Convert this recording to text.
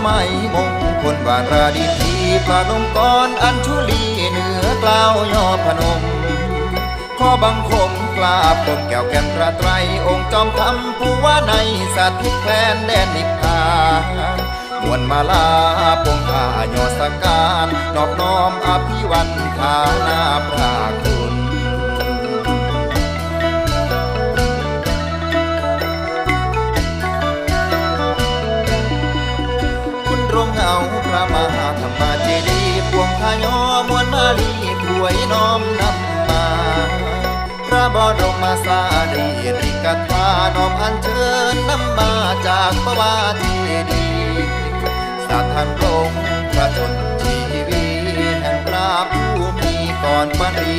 ไม้มงคลวาราดีทีพระนมกรอัญชุลีเหนือกล่าวยอพนมขอบังคมกราบปมแก้วแก้มพระไตรองค์จอมธรรมผู้ว่าในสัตว์ทิศแคลนแดนนิพพานมวลมาลาปงอาโยสการนอบน้อมอภิวันทานาพระ พวงพายอมวนมาลีถวยน้อมนำมา พระบรมสารีริกธาน้อมอัญเชิญนำมาจากพระวาทีดีย์สัทธันลงพระชนชีวีแห่งพระผู้มีก่อนปรี